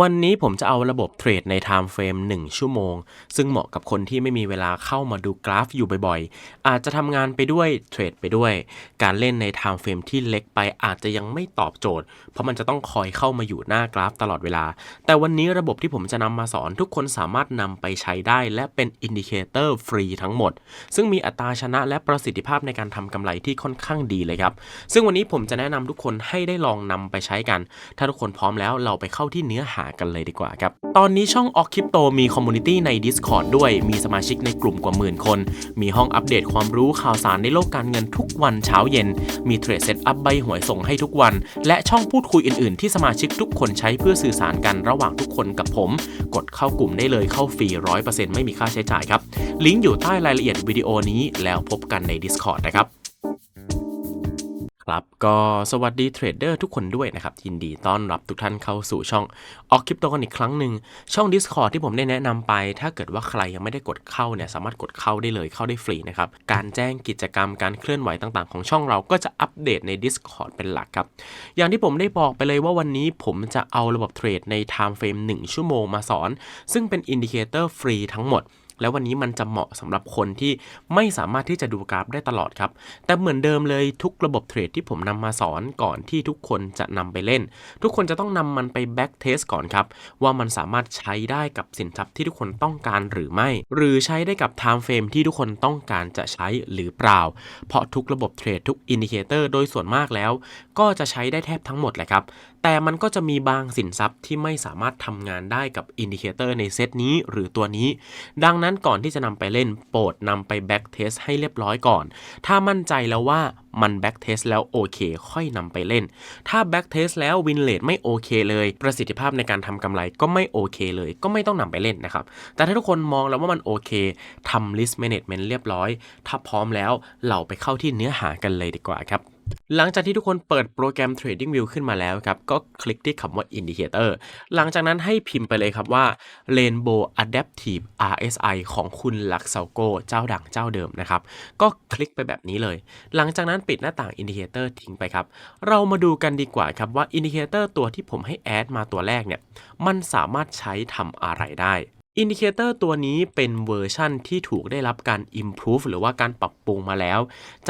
วันนี้ผมจะเอาระบบเทรดใน Time Frame 1 ชั่วโมง ซึ่งเหมาะกับคนที่ไม่มีเวลาเข้ามาดูกราฟอยู่บ่อยๆ อาจจะทำงานไปด้วยเทรดไปด้วย การเล่นใน Time Frame ที่เล็กไปอาจจะยังไม่ตอบโจทย์ เพราะมันจะต้องคอยเข้ามาอยู่หน้ากราฟตลอดเวลา แต่วันนี้ระบบที่ผมจะนำมาสอนทุกคนสามารถนำไปใช้ได้และเป็นอินดิเคเตอร์ฟรีทั้งหมด ซึ่งมีอัตราชนะและประสิทธิภาพในการทำกำไรที่ค่อนข้างดีเลยครับ ซึ่งวันนี้ผมจะแนะนำทุกคนให้ได้ลองนำไปใช้กัน ถ้าทุกคนพร้อมแล้วเราไปเข้าที่เนื้อหากันเลยดีกว่าครับ ตอนนี้ช่องออกคริปโตมีคอมมูนิตี้ใน Discord ด้วย มีสมาชิกในกลุ่มกว่าหมื่นคน มีห้องอัปเดตความรู้ข่าวสารในโลกการเงินทุกวันเช้าเย็น มีเทรดเซตอัพใบหวยส่งให้ทุกวัน และช่องพูดคุยอื่นๆ ที่สมาชิกทุกคนใช้เพื่อสื่อสารกันระหว่างทุกคนกับผม กดเข้ากลุ่มได้เลยเข้าฟรี100%ไม่มีค่าใช้จ่ายครับ ลิงก์อยู่ใต้รายละเอียดวิดีโอนี้แล้วพบกันใน Discord นะครับ ครับก็สวัสดีเทรดเดอร์ทุกคนด้วยนะครับยินดีต้อนรับทุกท่านเข้าสู่ช่องออกคริปโตกันอีกครั้งหนึ่งช่อง Discord ที่ผมได้แนะนำไป ถ้าเกิดว่าใครยังไม่ได้กดเข้าเนี่ยสามารถกดเข้าได้เลยเข้าได้ฟรีนะครับการแจ้งกิจกรรมการเคลื่อนไหวต่างๆ ของช่องเราก็จะอัปเดตใน Discord เป็นหลักครับ อย่างที่ผมได้บอกไปเลยว่าวันนี้ผมจะเอาระบบเทรดใน Time Frame 1 ชั่วโมงมาสอน ซึ่งเป็นอินดิเคเตอร์ฟรีทั้งหมด แล้ววันนี้มันจะเหมาะสำหรับคนที่ไม่สามารถที่จะดูกราฟได้ตลอดครับ แต่เหมือนเดิมเลยทุกระบบเทรดที่ผมนำมาสอนก่อนที่ทุกคนจะนำไปเล่น ทุกคนจะต้องนำมันไปแบ็กเทสก่อนครับ ว่ามันสามารถใช้ได้กับสินทรัพย์ที่ทุกคนต้องการหรือไม่ หรือใช้ได้กับ time frame ที่ทุกคนต้องการจะใช้หรือเปล่า เพราะทุกระบบเทรดทุกอินดิเคเตอร์โดยส่วนมากแล้ว ก็จะใช้ได้แทบทั้งหมดแหละครับ แต่มันก็จะมีบางสินทรัพย์ที่ไม่สามารถทำงานได้กับอินดิเคเตอร์ในเซตนี้หรือตัวนี้ ดังนั้นก่อนที่จะนำไปเล่นโปรดนำไปแบ็กเทสให้เรียบร้อยก่อน ถ้ามั่นใจแล้วว่ามันแบ็กเทสแล้วโอเค ค่อยนำไปเล่น ถ้าแบ็กเทสแล้ววินเลทไม่โอเคเลย ประสิทธิภาพในการทำกำไรก็ไม่โอเคเลย ก็ไม่ต้องนำไปเล่นนะครับ แต่ถ้าทุกคนมองแล้วว่ามันโอเคทำ list management เรียบร้อย ถ้าพร้อมแล้วเราไปเข้าที่เนื้อหากันเลยดีกว่าครับ หลังจากที่ทุกคนเปิดโปรแกรม Trading View ขึ้นมาแล้วครับ ก็คลิกที่คำว่า Indicator หลังจากนั้นให้พิมพ์ไปเลยครับว่า Rainbow Adaptive RSI ของคุณลักเซาโกเจ้าดังเจ้าเดิมนะครับ ก็คลิกไปแบบนี้เลย หลังจากนั้นปิดหน้าต่าง Indicator ทิ้งไปครับ เรามาดูกันดีกว่าครับว่า Indicator ตัวที่ผมให้แอดมาตัวแรกเนี่ย มันสามารถใช้ทำอะไรได้ อินดิเคเตอร์ตัวนี้เป็นเวอร์ชั่นที่ถูกได้รับการ improve หรือว่าการปรับปรุงมาแล้ว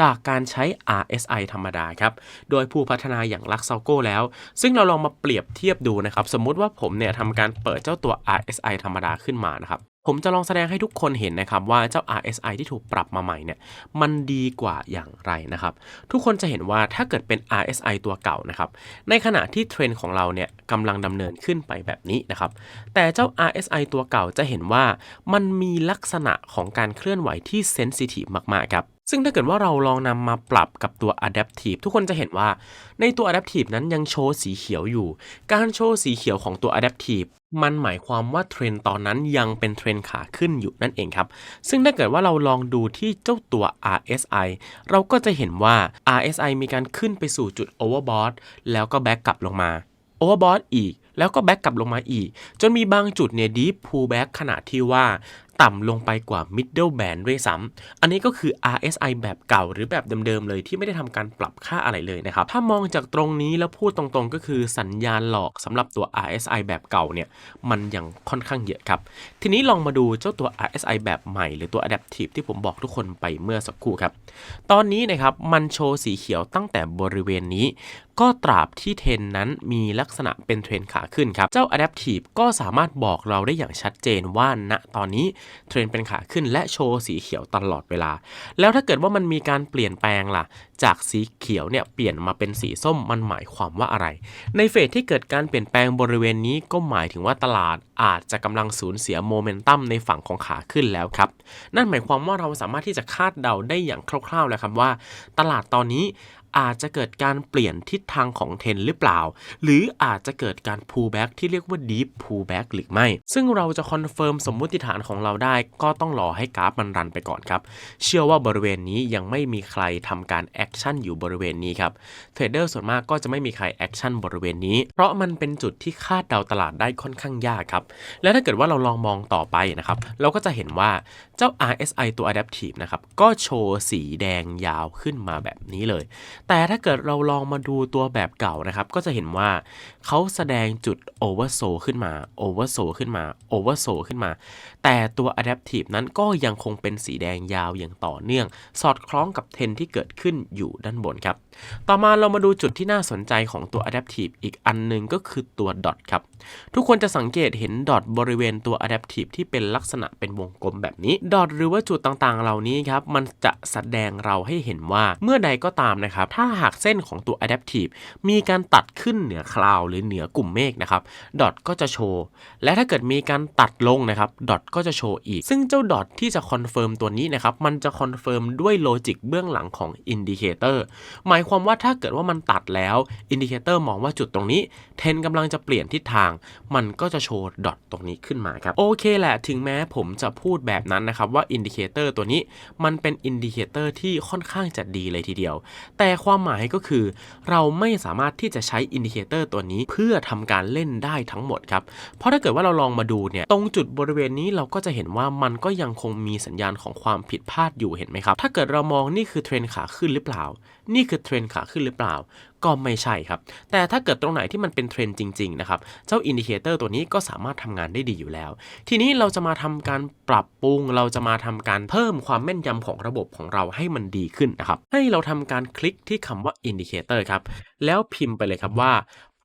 จากการใช้ RSI ธรรมดาครับ โดยผู้พัฒนาอย่างลักซาโกแล้ว ซึ่งเราลองมาเปรียบเทียบดูนะครับ สมมุติว่าผมเนี่ยทำการเปิดเจ้าตัว RSI ธรรมดาขึ้นมานะครับ ผมจะลองแสดงให้ทุกคนเห็นนะครับว่าเจ้า RSI ที่ถูกปรับมาใหม่เนี่ยมันดีกว่าอย่างไรนะครับ ทุกคนจะเห็นว่าถ้าเกิดเป็น RSI ตัวเก่านะครับ ในขณะที่เทรนด์ของเราเนี่ยกำลังดำเนินขึ้นไปแบบนี้นะครับ แต่เจ้า RSI ตัวเก่าจะเห็นว่ามันมีลักษณะของการเคลื่อนไหวที่เซนซิทีฟมากๆครับ ซึ่งถ้าเกิดว่าเราลองนำมาปรับกับตัว Adaptive ทุกคนจะเห็นว่าในตัว Adaptive นั้นยังโชว์สีเขียวอยู่ การโชว์สีเขียวของตัว Adaptive มันหมายความว่าเทรนตอนนั้นยังเป็นเทรนขาขึ้นอยู่นั่นเองครับ ซึ่งถ้าเกิดว่าเราลองดูที่เจ้าตัว RSI เราก็จะเห็นว่า RSI มีการขึ้นไปสู่จุด overbought แล้วก็แบ็กกลับลงมา overbought อีกแล้วก็แบ็กกลับลงมาอีก จนมีบางจุดเนี่ย deep pullback ขณะที่ว่า ต่ำลงไปกว่า middle band ด้วยซ้ำอันนี้ก็คือ RSI แบบเก่าหรือแบบเดิมๆเลยที่ไม่ได้ทำการปรับค่าอะไรเลยนะครับ ถ้ามองจากตรงนี้แล้วพูดตรงๆ ก็คือสัญญาณหลอกสำหรับตัว RSI แบบเก่าเนี่ยมันยังค่อนข้างเยอะครับ ทีนี้ลองมาดูเจ้าตัว RSI แบบใหม่หรือตัว adaptive ที่ผมบอกทุกคนไปเมื่อสักครู่ครับ ตอนนี้นะครับมันโชว์สีเขียวตั้งแต่บริเวณนี้ ก็ตราบที่เทรนนั้นมีลักษณะเป็นเทรนขาขึ้นครับ เจ้า Adaptive ก็สามารถบอกเราได้อย่างชัดเจนว่าณตอนนี้เทรนเป็นขาขึ้นและโชว์สีเขียวตลอดเวลา แล้วถ้าเกิดว่ามันมีการเปลี่ยนแปลงล่ะ จากสีเขียวเนี่ยเปลี่ยนมาเป็นสีส้มมันหมายความว่าอะไร ในเฟสที่เกิดการเปลี่ยนแปลงบริเวณนี้ก็หมายถึงว่าตลาดอาจจะกำลังสูญเสียโมเมนตัมในฝั่งของขาขึ้นแล้วครับ นั่นหมายความว่าเราสามารถที่จะคาดเดาได้อย่างคร่าวๆแล้วครับว่า ตลาดตอนนี้ อาจจะเกิดการเปลี่ยนทิศทางของเทนหรือเปล่า หรืออาจจะเกิดการ pullback ที่เรียกว่า deep pullback หรือไม่ ซึ่งเราจะคอนเฟิร์มสมมุติฐานของเราได้ ก็ต้องรอให้กราฟมันรันไปก่อนครับ เชื่อว่าบริเวณนี้ยังไม่มีใครทำการแอคชั่นอยู่บริเวณนี้ครับเทรดเดอร์ส่วนมากก็จะไม่มีใครแอคชั่นบริเวณนี้ เพราะมันเป็นจุดที่คาดเดาตลาดได้ค่อนข้างยากครับ และถ้าเกิดว่าเราลองมองต่อไปนะครับ เราก็จะเห็นว่าเจ้า RSI ตัว Adaptive นะครับ ก็โชว์สีแดงยาวขึ้นมาแบบนี้เลยแต่ถ้าเกิดเราลองมาดูตัวแบบเก่านะครับ ก็จะเห็นว่าเขาแสดงจุด oversold ขึ้นมา oversold ขึ้นมา oversold ขึ้นมา แต่ตัว adaptive นั้นก็ยังคงเป็นสีแดงยาวอย่างต่อเนื่อง สอดคล้องกับเทรนที่เกิดขึ้นอยู่ด้านบนครับ ต่อมาเรามาดูจุดที่น่าสนใจของตัว adaptive อีกอันหนึ่งก็คือตัว dot ครับ ทุกคนจะสังเกตเห็น dot บริเวณตัว adaptive ที่เป็นลักษณะเป็นวงกลมแบบนี้ dot หรือว่าจุดต่างๆ เหล่านี้ครับมันจะแสดงเราให้เห็นว่าเมื่อใดก็ตามนะครับถ้าหากเส้นของตัว adaptive มีการตัดขึ้นเหนือคลาวหรือเหนือกลุ่มเมฆนะครับ dot ก็จะโชว์ และถ้าเกิดมีการตัดลงนะครับ dot ก็จะโชว์อีก ซึ่งเจ้า dot ที่จะคอนเฟิร์มตัวนี้นะครับมันจะคอนเฟิร์มด้วยโลจิกเบื้องหลังของอินดิเคเตอร์หมายความว่าถ้าเกิดว่ามันตัดแล้วอินดิเคเตอร์มองว่าจุดตรงนี้เทนกำลังจะเปลี่ยนทิศทาง มันก็จะโชว์ดอทตรงนี้ขึ้นมาครับโอเคแหละถึงแม้ผมจะพูดแบบนั้นนะครับว่าอินดิเคเตอร์ตัวนี้มันเป็นอินดิเคเตอร์ที่ค่อนข้างจะดีเลยทีเดียว แต่ความหมายก็คือ เราไม่สามารถที่จะใช้อินดิเคเตอร์ตัวนี้เพื่อทำการเล่นได้ทั้งหมดครับ เพราะถ้าเกิดว่าเราลองมาดูเนี่ย ตรงจุดบริเวณนี้เราก็จะเห็นว่ามันก็ยังคงมีสัญญาณของความผิดพลาดอยู่เห็นไหมครับ ถ้าเกิดเรามองนี่คือเทรนขาขึ้นหรือเปล่า นี่คือเทรนขาขึ้นหรือเปล่าก็ไม่ใช่ครับ แต่ถ้าเกิดตรงไหนที่มันเป็นเทรนด์จริงๆนะครับ เจ้าอินดิเคเตอร์ตัวนี้ก็สามารถทำงานได้ดีอยู่แล้ว ทีนี้เราจะมาทำการปรับปรุง เราจะมาทำการเพิ่มความแม่นยำของระบบของเราให้มันดีขึ้นนะครับ ให้เราทำการคลิกที่คำว่าอินดิเคเตอร์ครับ แล้วพิมพ์ไปเลยครับว่า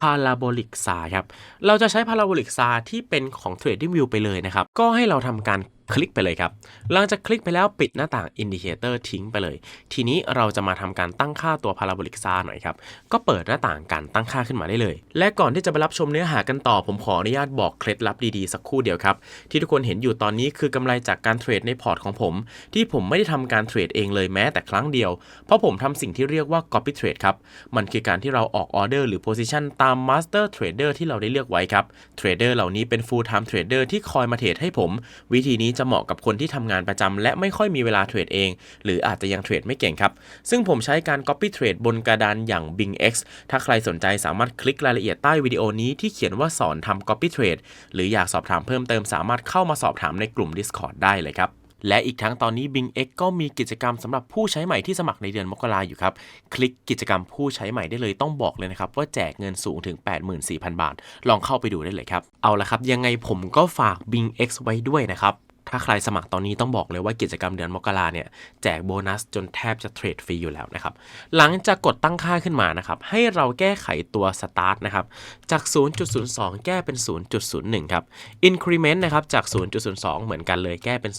parabolic SAR ครับ เราจะใช้ parabolic SAR ที่เป็นของ TradingView ไปเลยนะครับ ก็ให้เราทำการ คลิกไปเลยครับ หลังจากคลิกไปแล้วปิดหน้าต่าง Indicator ทิ้งไปเลย ทีนี้เราจะมาทำการตั้งค่าตัว Parabolic SAR หน่อยครับ ก็เปิดหน้าต่างการตั้งค่าขึ้นมาได้เลย และก่อนที่จะไปรับชมเนื้อหากันต่อ ผมขออนุญาตบอกเคล็ดลับดีๆ สักครู่เดียวครับ ที่ทุกคนเห็นอยู่ตอนนี้คือกำไรจากการเทรดในพอร์ตของผม ที่ผมไม่ได้ทำการเทรดเองเลยแม้แต่ครั้งเดียว เพราะผมทำสิ่งที่เรียกว่า copy trade ครับ มันคือการที่เราออกออเดอร์หรือ position ตาม master trader ที่เราได้เลือกไว้ครับเทรดเดอร์เหล่านี้เป็น full time trader ที่คอยมาเทรดให้ผม วิธีนี้จะเหมาะกับคนที่ทำงานประจำและไม่ค่อยมีเวลาเทรดเอง หรืออาจจะยังเทรดไม่เก่งครับ ซึ่งผมใช้การ copy trade บนกระดานอย่าง Bing X ถ้าใครสนใจสามารถคลิกรายละเอียดใต้วิดีโอนี้ที่เขียนว่าสอนทำ copy trade หรืออยากสอบถามเพิ่มเติมสามารถเข้ามาสอบถามในกลุ่ม Discord ได้เลยครับและอีกทั้งตอนนี้ Bing X ก็มีกิจกรรมสำหรับผู้ใช้ใหม่ที่สมัครในเดือนมกราอยู่ครับ คลิกกิจกรรมผู้ใช้ใหม่ได้เลยต้องบอกเลยนะครับ ว่าแจกเงินสูงถึง 84,000 บาท ลองเข้าไปดูได้เลยครับ เอาละครับ ยังไงผมก็ฝาก Bing X ไว้ด้วยนะครับ ถ้าใครสมัครตอนนี้ต้องบอกเลยว่ากิจกรรมเดือนมกราเนี่ยแจกโบนัสจนแทบจะเทรดฟรีอยู่แล้วนะครับ หลังจากกดตั้งค่าขึ้นมานะครับ ให้เราแก้ไขตัว start นะครับ จาก 0.02 แก้เป็น 0.01 ครับ increment นะครับจาก 0.02 เหมือนกันเลยแก้เป็น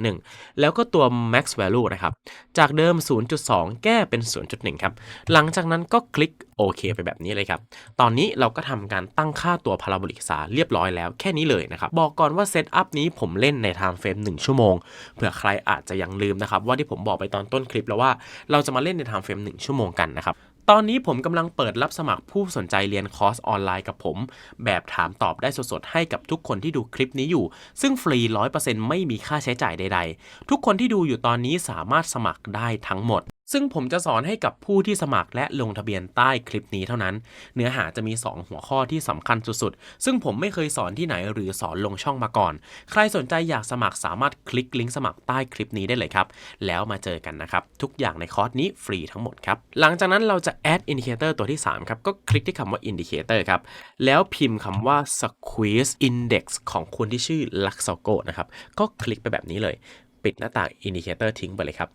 0.01 แล้วก็ตัว max value นะครับ จากเดิม 0.2 แก้เป็น 0.1 ครับ หลังจากนั้นก็คลิก โอเคไปแบบนี้เลยครับ ตอนนี้เราก็ทำการตั้งค่าตัว parabolic SAR เรียบร้อยแล้วแค่นี้เลยนะครับ บอกก่อนว่าเซตอัพนี้ผมเล่นใน time frame 1ชั่วโมง เผื่อใครอาจจะยังลืมนะครับ ว่าที่ผมบอกไปตอนต้นคลิปแล้วว่าเราจะมาเล่นใน time frame 1ชั่วโมงกันนะครับตอนนี้ผมกำลังเปิดรับสมัครผู้สนใจเรียนคอร์สออนไลน์กับผม แบบถามตอบได้สดๆ ให้กับทุกคนที่ดูคลิปนี้อยู่ ซึ่งฟรี 100%ไม่มีค่าใช้จ่ายใดๆ ทุกคนที่ดูอยู่ตอนนี้สามารถสมัครได้ทั้งหมด ซึ่งผมจะสอนให้กับผู้ที่สมัครและลงทะเบียนใต้คลิปนี้เท่านั้น เนื้อหาจะมี 2 หัวข้อที่สำคัญสุดๆ ซึ่งผมไม่เคยสอนที่ไหนหรือสอนลงช่องมาก่อน ใครสนใจอยากสมัครสามารถคลิกลิงก์สมัครใต้คลิปนี้ได้เลยครับ แล้วมาเจอกันนะครับ ทุกอย่างในคอร์สนี้ฟรีทั้งหมดครับ หลังจากนั้นเราจะ add indicator ตัวที่ 3 ครับ ก็คลิกที่คำว่า indicator ครับ แล้วพิมพ์คำว่า squeeze index ของคนที่ชื่อ Luxogo นะครับ ก็คลิกไปแบบนี้เลย ปิดหน้าต่าง Indicator ทิ้งไปเลยครับ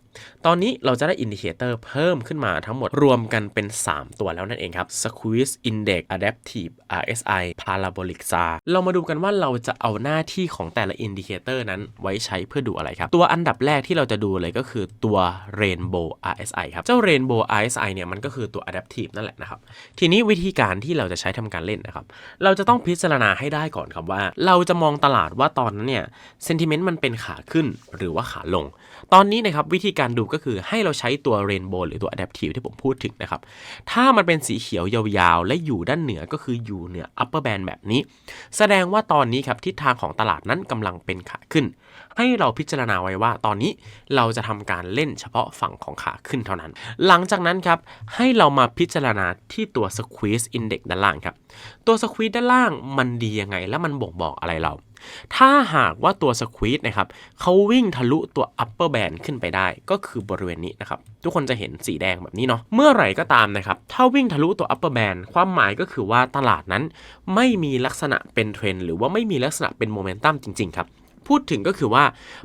ตอนนี้เราจะได้ Indicator เพิ่มขึ้นมาทั้งหมดรวมกันเป็น 3 ตัวแล้วนั่นเองครับ Squeeze Index Adaptive RSI Parabolic SAR เรามาดูกันว่าเราจะเอาหน้าที่ของแต่ละ Indicator นั้นไว้ใช้เพื่อดูอะไรครับ ตัวอันดับแรกที่เราจะดูเลยก็คือตัว Rainbow RSI ครับ เจ้า Rainbow RSI เนี่ยมันก็คือตัว Adaptive นั่นแหละนะครับ ทีนี้วิธีการที่เราจะใช้ทำการเล่นนะครับ เราจะต้องพิจารณาให้ได้ก่อนครับว่า เราจะมองตลาดว่าตอนนั้นเนี่ย sentiment มันเป็นขาขึ้นหรือว่าขาลง ตอนนี้นะครับวิธีการดูก็คือให้เราใช้ตัว Rainbow หรือตัว Adaptive ที่ผมพูดถึงนะครับ ถ้ามันเป็นสีเขียวยาวๆ และอยู่ด้านเหนือก็คืออยู่เหนือ upper band แบบนี้ แสดงว่าตอนนี้ครับทิศทางของตลาดนั้นกำลังเป็นขาขึ้น ให้เราพิจารณาไว้ว่าตอนนี้เราจะทำการเล่นเฉพาะฝั่งของขาขึ้นเท่านั้น หลังจากนั้นครับให้เรามาพิจารณาที่ตัว squeeze index ด้านล่างครับ ตัว squeeze ด้านล่างมันดียังไง และมันบ่งบอกอะไรเรา ถ้าหากว่าตัวสควีตนะครับเขาวิ่งทะลุตัว upper band ขึ้นไปได้ ก็คือบริเวณนี้นะครับ ทุกคนจะเห็นสีแดงแบบนี้เนาะเมื่อไหร่ก็ตามนะครับ ถ้าวิ่งทะลุตัว upper band ความหมายก็คือว่าตลาดนั้น ไม่มีลักษณะเป็นเทรนหรือว่าไม่มีลักษณะเป็นโมเมนตัมจริง ๆ ครับพูดถึงก็คือว่า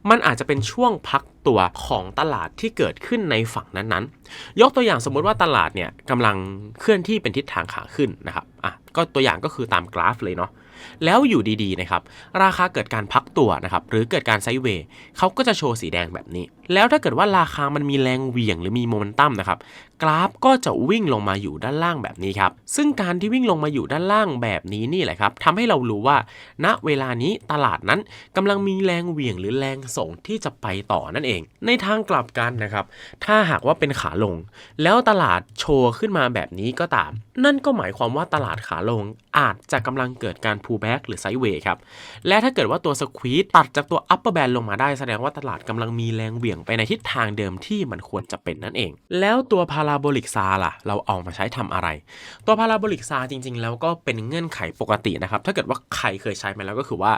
มันอาจจะเป็นช่วงพักตัวของตลาดที่เกิดขึ้นในฝั่งนั้นๆ ยกตัวอย่างสมมุติว่าตลาดเนี่ยกำลังเคลื่อนที่เป็นทิศทางขาขึ้นนะครับอะก็ตัวอย่างก็คือตามกราฟเลยเนาะ แล้วอยู่ดีๆนะครับราคาเกิดการพักตัวนะครับหรือเกิดการไซด์เวย์เขาก็จะโชว์สีแดงแบบนี้ แล้วถ้าเกิดว่าราคามันมีแรงเหวี่ยงหรือมีโมเมนตัมนะครับกราฟก็จะวิ่งลงมาอยู่ด้านล่างแบบนี้ครับซึ่งการที่วิ่งลงมาอยู่ด้านล่างแบบนี้นี่แหละครับทำให้เรารู้ว่า ณเวลานี้ตลาดนั้นกำลังมีแรงเหวี่ยงหรือแรงส่งที่จะไปต่อนั่นเอง ในทางกลับกันนะครับถ้าหากว่าเป็นขาลง แล้วตลาดโชว์ขึ้นมาแบบนี้ก็ตาม นั่นก็หมายความว่าตลาดขาลงอาจจะกำลังเกิดการ pullback หรือ sideway ครับ และถ้าเกิดว่าตัว squeeze ตัดจากตัว upper band ลงมาได้แสดงว่าตลาดกำลังมีแรงเหวี่ยงไปในทิศทางเดิมที่มันควรจะเป็นนั่นเอง แล้วตัว parabolic SAR ล่ะ เราเอามาใช้ทำอะไร ตัว parabolic SAR จริง ๆ แล้วก็เป็นเงื่อนไขปกตินะครับ ถ้าเกิดว่าใครเคยใช้มาแล้วก็คือว่า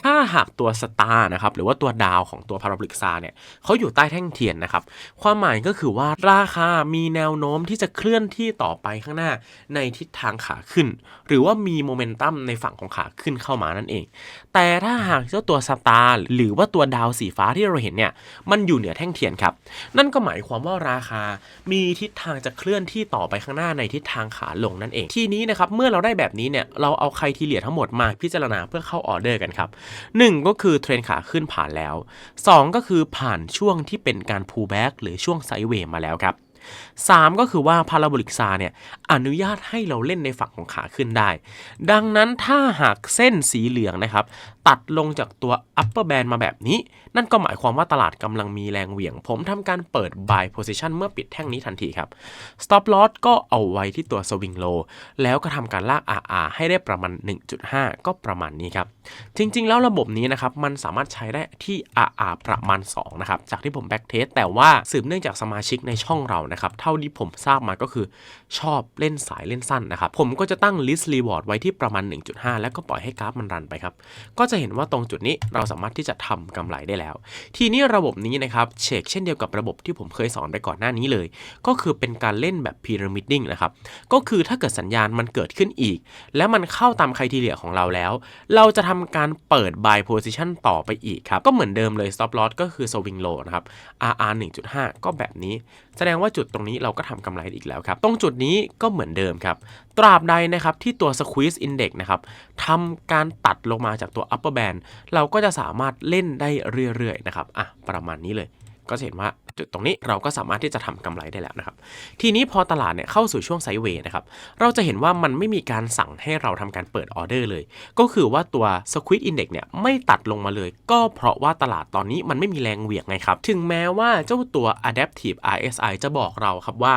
ถ้าหากตัว star นะครับ หรือว่าตัวดาวของตัว parabolic SAR เนี่ยเขาอยู่ใต้แท่งเทียนนะครับ ความหมายก็คือว่าราคามีแนวโน้มที่จะเคลื่อนที่ต่อไปข้างหน้าในทิศทางขาขึ้น หรือว่ามีโมเมนตัมในฝั่งของขาขึ้นเข้ามานั่นเอง แต่ถ้าหากเจ้าตัวสตาร์หรือว่าตัวดาวสีฟ้าที่เราเห็นเนี่ยมันอยู่เหนือแท่งเทียนครับ นั่นก็หมายความว่าราคา มีทิศทางจะเคลื่อนที่ต่อไปข้างหน้าในทิศทางขาลงนั่นเอง ทีนี้นะครับเมื่อเราได้แบบนี้เนี่ยเราเอาใครทีเลียทั้งหมดมาพิจารณาเพื่อเข้าออเดอร์กันครับหนึ่งก็คือเทรนขาขึ้นผ่านแล้ว 2 ก็คือผ่านช่วงที่เป็นการ pullback หรือช่วงไซด์เวย์มาแล้วครับ 3 ก็คือว่าพาราโบลิกซาเนี่ยอนุญาตให้เราเล่นในฝั่งของขาขึ้นได้ ดังนั้นถ้าหากเส้นสีเหลืองนะครับ ตัดลงจากตัว upper band มาแบบนี้ นั่นก็หมายความว่าตลาดกำลังมีแรงเหวี่ยง ผมทำการเปิด buy position เมื่อปิดแท่งนี้ทันทีครับ stop loss ก็เอาไว้ที่ตัว swing low แล้วก็ทำการลาก RR ให้ได้ประมาณ 1.5 ก็ประมาณนี้ครับ จริง ๆ แล้วระบบนี้นะครับ มันสามารถใช้ได้ที่ RR ประมาณ 2 นะครับ จากที่ผม back test แต่ว่าสืบเนื่องจากสมาชิกในช่องเรานะครับ เท่าที่ผมทราบมาก็คือชอบเล่นสายเล่นสั้นนะครับ ผมก็จะตั้ง list reward ไว้ที่ประมาณ 1.5 แล้วก็ปล่อยให้กราฟมันรันไปครับ ก็จะจะเห็นว่าตรงจุดนี้เราสามารถที่จะทำกำไรได้แล้ว ทีนี้ระบบนี้นะครับเช็คเช่นเดียวกับระบบที่ผมเคยสอนไปก่อนหน้านี้เลย ก็คือเป็นการเล่นแบบ pyramiding นะครับก็คือถ้าเกิดสัญญาณมันเกิดขึ้นอีก และมันเข้าตามใครทีเลียของเราแล้ว เราจะทำการเปิด buy position ต่อไปอีกครับ ก็เหมือนเดิมเลย stop loss ก็คือ swing low นะครับ RR 1.5 ก็แบบนี้ แสดงว่าจุดตรงนี้เราก็ทำกำไรอีกแล้วครับ ตรงจุดนี้ก็เหมือนเดิมครับ ตราบใดนะครับที่ตัว squeeze index นะครับทำการตัดลงมาจากตัว upper band เราก็จะสามารถเล่นได้เรื่อยๆนะครับอะประมาณนี้เลยก็จะเห็นว่าจุดตรงนี้เราก็สามารถที่จะทำกำไรได้แล้วนะครับ ทีนี้พอตลาดเนี่ยเข้าสู่ช่วงไซด์เวย์นะครับ เราจะเห็นว่ามันไม่มีการสั่งให้เราทำการเปิดออเดอร์เลย ก็คือว่าตัว Squid Index เนี่ยไม่ตัดลงมาเลย ก็เพราะว่าตลาดตอนนี้มันไม่มีแรงเหวี่ยงไงครับ ถึงแม้ว่าเจ้าตัว Adaptive RSI จะบอกเราครับว่า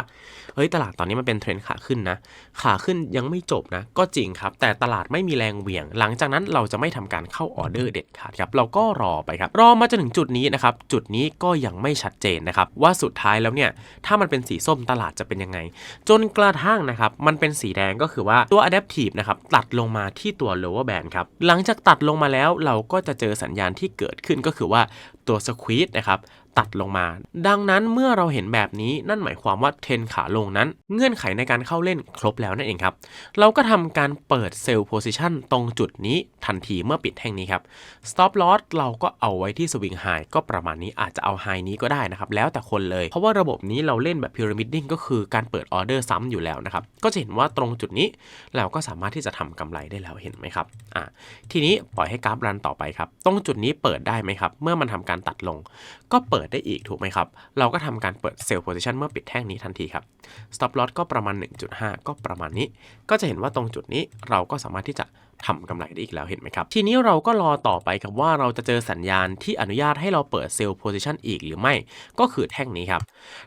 เฮ้ยตลาดตอนนี้มันเป็นเทรนด์ขาขึ้นนะ ขาขึ้นยังไม่จบนะ ก็จริงครับ แต่ตลาดไม่มีแรงเหวี่ยง หลังจากนั้นเราจะไม่ทำการเข้าออเดอร์เด็ดขาดครับ เราก็รอไปครับ รอมาจนถึงจุดนี้นะครับ จุดนี้ก็ยังไม่ชัดเจนนะครับ ว่าสุดท้ายแล้วเนี่ย ถ้ามันเป็นสีส้มตลาดจะเป็นยังไง จนกระทั่งนะครับ มันเป็นสีแดงก็คือว่าตัว adaptive นะครับตัดลงมาที่ตัว lower band ครับ หลังจากตัดลงมาแล้วเราก็จะเจอสัญญาณที่เกิดขึ้นก็คือว่าตัว squeeze นะครับ ตัดลงมา ดังนั้นเมื่อเราเห็นแบบนี้นั่นหมายความว่าเทรนขาลงนั้น เงื่อนไขในการเข้าเล่นครบแล้วนั่นเองครับ เราก็ทำการเปิดเซลล์โพซิชันตรงจุดนี้ทันทีเมื่อปิดแท่งนี้ครับ stop loss เราก็เอาไว้ที่สวิงไฮก็ประมาณนี้อาจจะเอาไฮนี้ก็ได้นะครับ แล้วแต่คนเลย เพราะว่าระบบนี้เราเล่นแบบพีระมิดดิ้งก็คือการเปิดออเดอร์ซ้ำอยู่แล้วนะครับ ก็จะเห็นว่าตรงจุดนี้เราก็สามารถที่จะทำกำไรได้แล้วเห็นไหมครับอ่าทีนี้ปล่อยให้กราฟรันต่อไปครับ ตรงจุดนี้เปิดได้ไหมครับ เมื่อมันทำการตัดลงก็เปิดได้อีกถูกไหมครับ เราก็ทำการเปิดเซลล์โพซิชันเมื่อปิดแท่งนี้ทันทีครับ stop loss ก็ประมาณ 1.5 ก็ประมาณนี้ ก็จะเห็นว่าตรงจุดนี้เราก็สามารถที่จะ ทำกำไรได้อีกแล้วเห็นไหมครับ ทีนี้เราก็รอต่อไปครับว่าเราจะเจอสัญญาณที่อนุญาตให้เราเปิดเซลล์โพซิชันอีกหรือไม่ก็คือแท่งนี้ครับ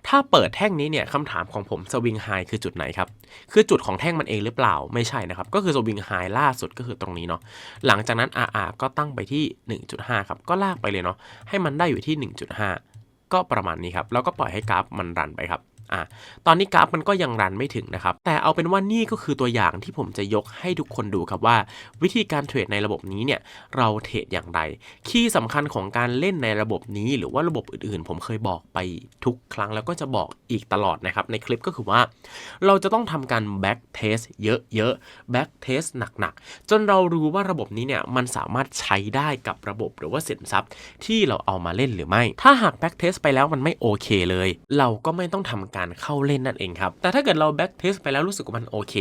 ถ้าเปิดแท่งนี้เนี่ยคำถามของผมสวิงไฮคือจุดไหนครับ คือจุดของแท่งมันเองหรือเปล่าไม่ใช่นะครับ ก็คือสวิงไฮล่าสุดก็คือตรงนี้เนาะหลังจากนั้น RR ก็ตั้งไปที่ 1.5 ครับ ก็ลากไปเลยเนาะให้มันได้อยู่ที่ 1.5 ก็ประมาณนี้ครับแล้วก็ปล่อยให้กราฟมันรันไปครับ อะตอนนี้กราฟมันก็ยังรันไม่ถึงนะครับ แต่เอาเป็นว่านี่ก็คือตัวอย่างที่ผมจะยกให้ทุกคนดูครับว่า วิธีการเทรดในระบบนี้เนี่ยเราเทรดอย่างไร คีย์สำคัญของการเล่นในระบบนี้ หรือว่าระบบอื่นๆ ผมเคยบอกไปทุกครั้งแล้วก็จะบอกอีกตลอดนะครับ ในคลิปก็คือว่า เราจะต้องทำการแบ็กเทสเยอะๆแบ็กเทสหนักๆ จนเรารู้ว่าระบบนี้เนี่ยมันสามารถใช้ได้กับระบบหรือว่าสินทรัพย์ที่เราเอามาเล่นหรือไม่ ถ้าหากแบ็กเทสไปแล้วมันไม่โอเคเลย เราก็ไม่ต้องทำการเข้าเล่นนั่นเองครับ แต่ถ้าเกิดเราแบ็กเทสไปแล้วรู้สึกว่ามันโอเค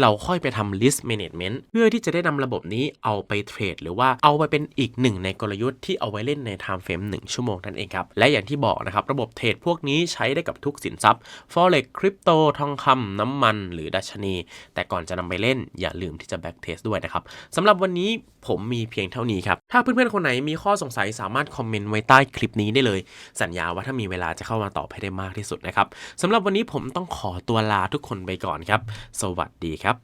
เราค่อยไปทำ list management เพื่อที่จะได้นำระบบนี้เอาไปเทรดหรือว่าเอาไปเป็นอีกหนึ่งในกลยุทธ์ที่เอาไว้เล่นใน time frame 1 ชั่วโมงนั่นเองครับ และอย่างที่บอกนะครับ ระบบเทรดพวกนี้ใช้ได้กับทุกสินทรัพย์ forex คริปโตทองคำน้ำมัน หรือดัชนี แต่ก่อนจะนำไปเล่นอย่าลืมที่จะ back test ด้วยนะครับสำหรับวันนี้ ผมมีเพียงเท่านี้ครับ ถ้าเพื่อนๆ คนไหนมีข้อสงสัยสามารถคอมเมนต์ไว้ใต้คลิปนี้ได้เลย สัญญาว่าถ้ามีเวลาจะเข้ามาตอบให้ได้มากที่สุดนะครับสำหรับวันนี้ผมต้องขอตัวลาทุกคนไปก่อนครับ สวัสดีครับ